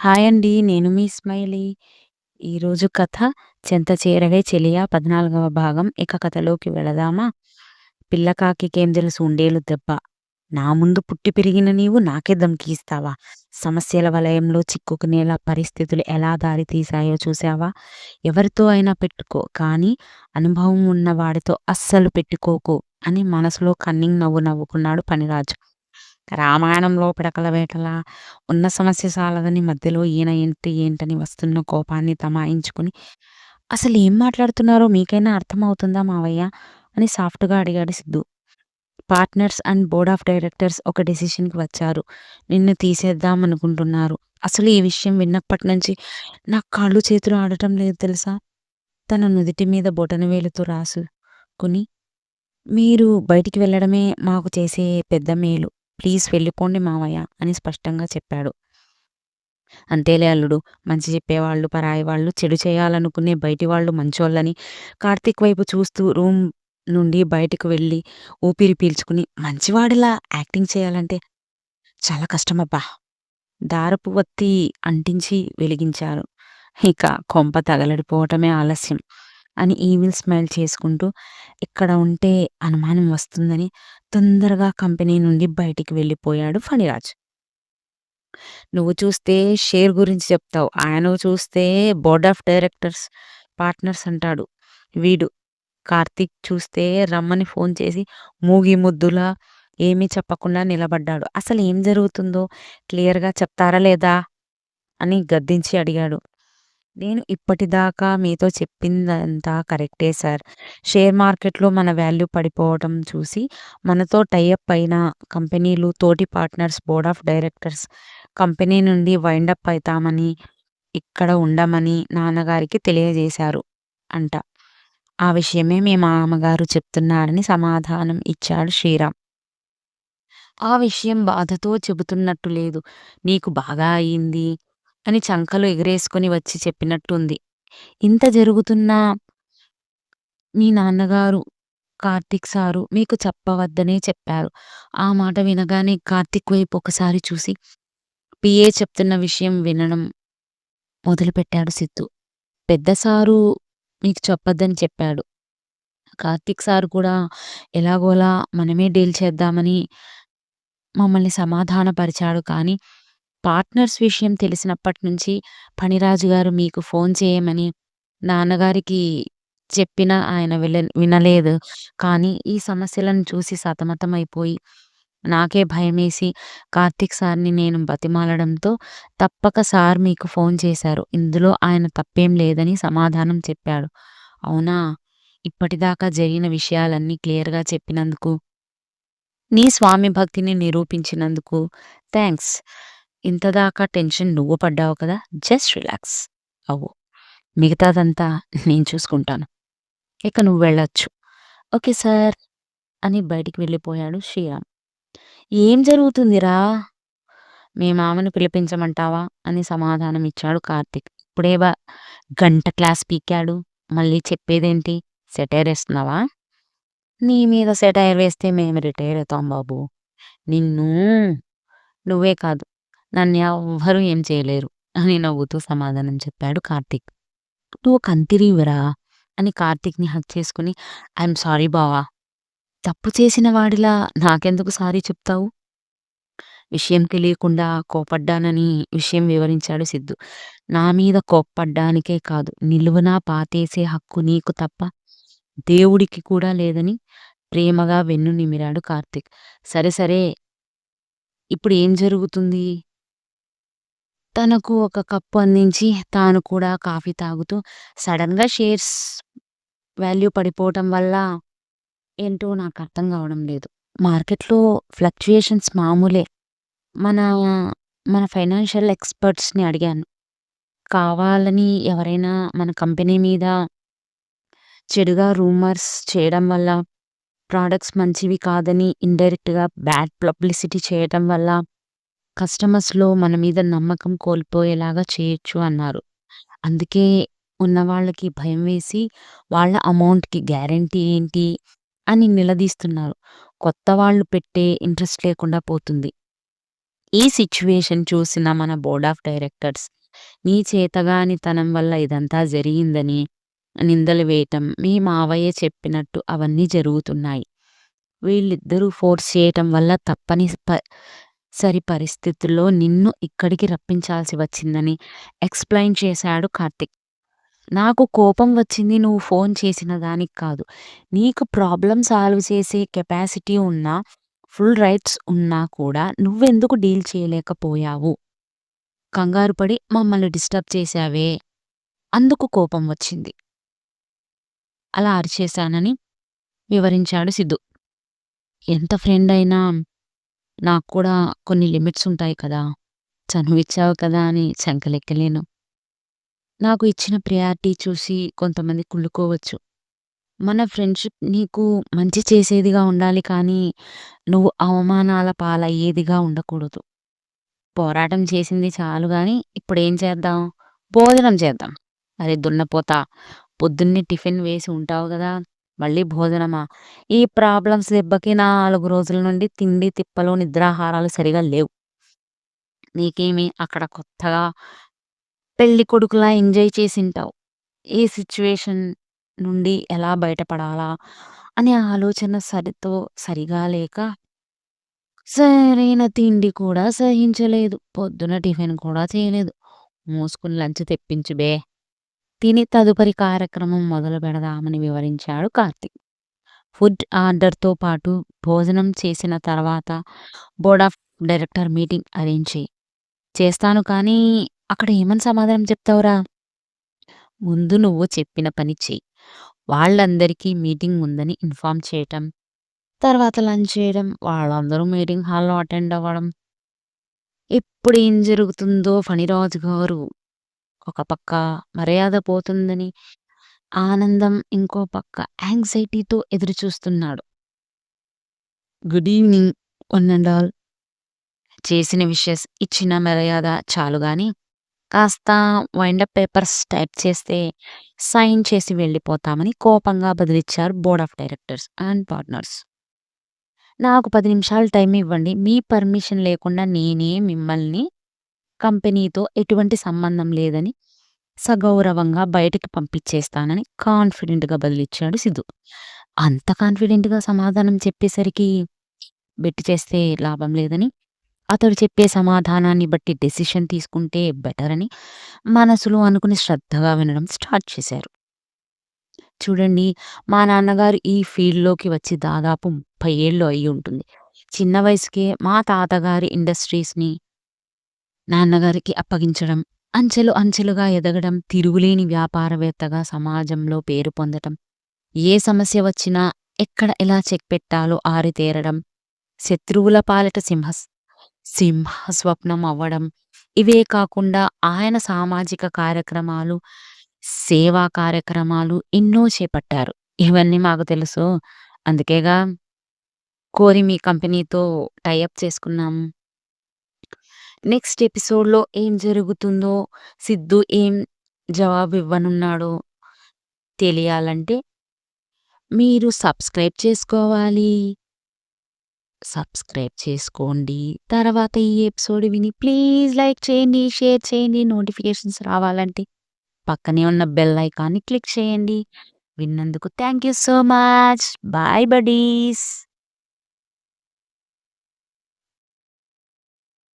Hi అండి. నేను మీ smiley. ఈరోజు కథ 'చెంత చేరవే చెలియా' 14వ భాగం. ఇక కథలోకి వెళదామా? పిల్లకాకికేం తెలుసు ఉండేలు దెబ్బ. నా ముందు పుట్టి పెరిగిన నీవు నాకే దమ్కిస్తావా సమస్యల వలయంలో చిక్కుకునేలా పరిస్థితులు ఎలా దారి తీశాయో చూశావా? ఎవరితో అయినా పెట్టుకో. కానీ అనుభవం ఉన్న వాడితో అస్సలు పెట్టుకోకు అని మనసులో కన్నింగ్ నవ్వు నవ్వుకున్నాడు పనిరాజు రామాయణంలో పిడకల వేటలా ఉన్న సమస్య సాలదని మధ్యలో ఈయన ఏంటి ఏంటని వస్తున్న కోపాన్ని తమాయించుకుని అసలు ఏం మాట్లాడుతున్నారో మీకైనా అర్థమవుతుందా మావయ్య? అని సాఫ్ట్‌గా అడిగాడు Siddhu. Partners and board of directors ఒక డెసిషన్‌కి వచ్చారు. నిన్ను తీసేద్దాం అనుకుంటున్నారు అసలు ఈ విషయం విన్నప్పటినుంచి నా కాళ్ళు చేతులు ఆడటం లేదు తెలుసా? తన నుదిటి మీద బొటనవేలుతో రాసుకుని మీరు బయటికి వెళ్ళడమే మాకు చేసే పెద్ద మేలు. ప్లీజ్ వెళ్ళిపోండి మావయ్య అని స్పష్టంగా చెప్పాడు. అంతేలే అల్లుడు. మంచి చెప్పేవాళ్ళు పరాయి వాళ్ళు, చెడు చేయాలనుకునే బయటి వాళ్ళు మంచోళ్ళని కార్తీక్ వైపు చూస్తూ రూమ్ నుండి బయటకు వెళ్ళి ఊపిరి పీల్చుకుని మంచివాడిలా యాక్టింగ్ చేయాలంటే చాలా కష్టమబ్బా! దారపు వత్తి అంటించి వెలిగించారు. ఇక కొంప తగలడిపోవటమే ఆలస్యం అని ఈవిల్ స్మైల్ చేసుకుంటూ ఇక్కడ ఉంటే అనుమానం వస్తుందని తొందరగా కంపెనీ నుండి బయటికి వెళ్ళిపోయాడు ఫణిరాజ్. నువ్వు చూస్తే షేర్ గురించి చెప్తావు. ఆయన చూస్తే బోర్డ్ ఆఫ్ డైరెక్టర్స్, పార్ట్నర్స్ అంటాడు. వీడు కార్తీక్ చూస్తే రమ్మని ఫోన్ చేసి మూగి ముద్దులా ఏమీ చెప్పకుండా నిలబడ్డాడు. అసలు ఏం జరుగుతుందో క్లియర్‌గా చెప్తారా లేదా? అని గద్దించి అడిగాడు. నేను ఇప్పటిదాకా మీతో చెప్పిందంతా కరెక్టే సార్. షేర్ మార్కెట్‌లో మన వాల్యూ పడిపోవటం చూసి మనతో టై అప్ అయిన కంపెనీలు తోటి partners, board of directors company నుండి వైండ్ అప్ అయితామని, ఇక్కడ ఉండమని నాన్నగారికి తెలియజేశారు అంట. ఆ విషయమే మీ మామగారు చెప్తున్నారని సమాధానం ఇచ్చాడు శ్రీరామ్. ఆ విషయం బాధతో చెబుతున్నట్టు లేదు. నీకు బాగా అయింది అని చంకలు ఎగరేసుకొని వచ్చి చెప్పినట్టుంది. ఇంత జరుగుతున్నా మీ నాన్నగారు కార్తీక్ సారు మీకు చెప్పవద్దనే చెప్పారు. ఆ మాట వినగానే కార్తీక్ వైపు ఒకసారి చూసి పిఏ చెప్తున్న విషయం వినడం మొదలుపెట్టాడు సిద్ధు. పెద్ద సారు మీకు చెప్పొద్దని చెప్పాడు. కార్తీక్ సారు కూడా ఎలాగోలా మనమే డీల్ చేద్దామని మమ్మల్ని సమాధానపరిచాడు కానీ పార్ట్నర్స్ విషయం తెలిసినప్పటి నుంచి పనిరాజు గారు మీకు ఫోన్ చేయమని నాన్నగారికి చెప్పినా ఆయన విల వినలేదు. కానీ ఈ సమస్యలను చూసి సతమతమైపోయి నాకే భయమేసి కార్తీక్ సార్‌ని నేను బతిమాలడంతో తప్పక సార్ మీకు ఫోన్ చేశారు. ఇందులో ఆయన తప్పేం లేదని సమాధానం చెప్పాడు. అవునా! ఇప్పటిదాకా జరిగిన విషయాలన్నీ క్లియర్‌గా చెప్పినందుకు, నీ స్వామి భక్తిని నిరూపించినందుకు థ్యాంక్స్ ఇంతదాకా టెన్షన్ నువ్వు పడ్డావు కదా! జస్ట్ రిలాక్స్ అవ్వు. మిగతాదంతా నేను చూసుకుంటాను. ఇక నువ్వు వెళ్ళొచ్చు. ఓకే సార్ అని బయటికి వెళ్ళిపోయాడు శ్రీరామ్. ఏం జరుగుతుందిరా? మీ మామను పిలిపించమంటావా? అని సమాధానం ఇచ్చాడు కార్తిక్ ఇప్పుడే బా గంట క్లాస్ పీకాడు. మళ్ళీ చెప్పేదేంటి? సెటైర్ వేస్తున్నావా నీ మీద సెటైర్ వేస్తే మేము రిటైర్ అవుతాం బాబు నిన్ను నువ్వే కాదు నన్ను ఎవ్వరూ ఏం చేయలేరు అని నవ్వుతూ సమాధానం చెప్పాడు కార్తీక్. నువ్వు కంతిరీవురా అని కార్తీక్‌ని హక్ చేసుకుని ఐఎమ్ సారీ బావా! తప్పు చేసిన వాడిలా నాకెందుకు సారీ చెప్తావు? విషయం తెలియకుండా కోపడ్డానని విషయం వివరించాడు సిద్ధు. నా మీద కోప్పడ్డానికే కాదు నిలువునా పాతేసే హక్కు నీకు తప్ప దేవుడికి కూడా లేదని ప్రేమగా వెన్ను నిమిరాడు కార్తీక్. సరే సరే ఇప్పుడు ఏం జరుగుతుంది? తనకు ఒక కప్పు అందించి తాను కూడా కాఫీ తాగుతూ సడన్గా షేర్స్ వాల్యూ పడిపోవటం వల్ల ఏంటో నాకు అర్థం కావడం లేదు. మార్కెట్‌లో ఫ్లక్చుయేషన్స్ మామూలే. మన మన ఫైనాన్షియల్ ఎక్స్‌పర్ట్స్‌ని అడిగాను. కావాలని ఎవరైనా మన కంపెనీ మీద చెడుగా రూమర్స్ చేయడం వల్ల, ప్రోడక్ట్స్ మంచివి కాదని ఇండైరెక్ట్‌గా బ్యాడ్ పబ్లిసిటీ చేయటం వల్ల కస్టమర్స్‌లో మన మీద నమ్మకం కోల్పోయేలాగా చేయొచ్చు అన్నారు. అందుకే ఉన్నవాళ్ళకి భయం వేసి వాళ్ళ అమౌంట్‌కి గ్యారంటీ ఏంటి అని నిలదీస్తున్నారు. కొత్త వాళ్ళు పెట్టే ఇంట్రెస్ట్ లేకుండా పోతుంది. ఈ సిట్యుయేషన్ చూసిన మన బోర్డ్ ఆఫ్ డైరెక్టర్స్ నీ చేతగానితనం వల్ల ఇదంతా జరిగిందని నిందలు వేయటం మీ మావయ్య చెప్పినట్టు అవన్నీ జరుగుతున్నాయి. వీళ్ళిద్దరూ ఫోర్స్ చేయటం వల్ల తప్పని ప సరి పరిస్థితుల్లో నిన్ను ఇక్కడికి రప్పించాల్సి వచ్చిందని ఎక్స్‌ప్లెయిన్ చేశాడు కార్తిక్ నాకు కోపం వచ్చింది నువ్వు ఫోన్ చేసిన దానికి కాదు. నీకు ప్రాబ్లం సాల్వ్ చేసే కెపాసిటీ ఉన్నా, ఫుల్ రైట్స్ ఉన్నా కూడా నువ్వెందుకు డీల్ చేయలేకపోయావు? కంగారు పడి మమ్మల్ని డిస్టర్బ్ చేశావే! అందుకు కోపం వచ్చింది. అలా అరిచేశానని వివరించాడు సిద్ధు. ఎంత ఫ్రెండ్ అయినా నాకు కూడా కొన్ని లిమిట్స్ ఉంటాయి కదా! చనువిచ్చావు కదా అని శంకలెక్కలేను నాకు ఇచ్చిన ప్రియారిటీ చూసి కొంతమంది కుళ్ళుకోవచ్చు. మన ఫ్రెండ్‌షిప్ నీకు మంచి చేసేదిగా ఉండాలి కానీ, నువ్వు అవమానాల పాలయ్యేదిగా ఉండకూడదు. పోరాటం చేసింది చాలు గానీ, ఇప్పుడేం చేద్దాం? భోజనం చేద్దాం. అరే దున్నపోతా! పొద్దున్నే టిఫిన్ వేసి ఉంటావు కదా మళ్ళీ భోజనమా? ఈ ప్రాబ్లమ్స్ దెబ్బకి నాలుగు రోజుల నుండి తిండి తిప్పలు, నిద్రాహారాలు సరిగా లేవు. నీకేమి అక్కడ కొత్తగా పెళ్ళి కొడుకులా ఎంజాయ్ చేసింటావు ఈ సిచ్యువేషన్ నుండి ఎలా బయటపడాలా అనే ఆలోచన సరితో సరిగా లేక సరైన తిండి కూడా సహించలేదు. పొద్దున టిఫిన్ కూడా చేయలేదు. మూసుకుని లంచ్ తెప్పించు బే! తిని తదుపరి కార్యక్రమం మొదలు పెడదామని వివరించాడు కార్తీక్. ఫుడ్ ఆర్డర్‌తో పాటు భోజనం చేసిన తర్వాత board of director meeting arrange చేస్తాను కానీ, అక్కడ ఏమని సమాధానం చెప్తావురా? ముందు నువ్వు చెప్పిన పని చెయ్యి. వాళ్ళందరికీ మీటింగ్ ఉందని ఇన్ఫార్మ్ చేయటం. తర్వాత లంచ్ చేయడం. వాళ్ళందరూ మీటింగ్ హాల్‌లో అటెండ్ అవ్వడం. ఎప్పుడేం జరుగుతుందో ఫణిరాజు గారు ఒక పక్క మర్యాద పోతుందని ఆనందం ఇంకో పక్క యాంగ్జైటీతో ఎదురుచూస్తున్నాడు. Good evening one and all. చేసిన విషెస్, ఇచ్చిన మర్యాద చాలు గాని కాస్త వైండప్ పేపర్స్ టైప్ చేస్తే సైన్ చేసి వెళ్ళిపోతామని కోపంగా బదిలిచ్చారు board of directors and partners. నాకు పది నిమిషాలు టైం ఇవ్వండి. మీ పర్మిషన్ లేకుండా నేనే మిమ్మల్ని కంపెనీతో ఎటువంటి సంబంధం లేదని సగౌరవంగా బయటికి పంపించేస్తానని కాన్ఫిడెంట్‌గా బదిలిచ్చాడు సిద్ధు. అంత కాన్ఫిడెంట్‌గా సమాధానం చెప్పేసరికి బెట్ చేస్తే లాభం లేదని, అతడు చెప్పే సమాధానాన్ని బట్టి డెసిషన్ తీసుకుంటే బెటర్ అని మనసులో అనుకుని శ్రద్ధగా వినడం స్టార్ట్ చేశారు. చూడండి మా నాన్నగారు ఈ ఫీల్డ్‌లోకి వచ్చి దాదాపు 30 ఏళ్ళు అయ్యుంటుంది. చిన్న వయసుకే మా తాతగారి ఇండస్ట్రీస్‌ని నాన్నగారికి అప్పగించడం, అంచెలు అంచెలుగా ఎదగడం, తిరుగులేని వ్యాపారవేత్తగా సమాజంలో పేరు పొందటం, ఏ సమస్య వచ్చినా ఎక్కడ ఎలా చెక్ పెట్టాలో ఆరితేరడం, శత్రువుల పాలిట సింహస్ సింహ స్వప్నం అవ్వడం. ఇవే కాకుండా ఆయన సామాజిక కార్యక్రమాలు, సేవా కార్యక్రమాలు ఎన్నో చేపట్టారు. ఇవన్నీ మాకు తెలుసు. అందుకేగా కోరి మీ కంపెనీతో టై అప్ చేసుకున్నాం. నెక్స్ట్ ఎపిసోడ్‌లో ఏం జరుగుతుందో, సిద్ధు ఏం జవాబు ఇవ్వనున్నాడో తెలియాలంటే మీరు సబ్స్క్రైబ్ చేసుకోవాలి. సబ్స్క్రైబ్ చేసుకోండి. తర్వాత ఈ ఎపిసోడ్ విని ప్లీజ్ లైక్ చేయండి, షేర్ చేయండి. నోటిఫికేషన్స్ రావాలంటే పక్కనే ఉన్న బెల్ ఐకాన్‌ని క్లిక్ చేయండి. విన్నందుకు thank you so much. Bye buddies.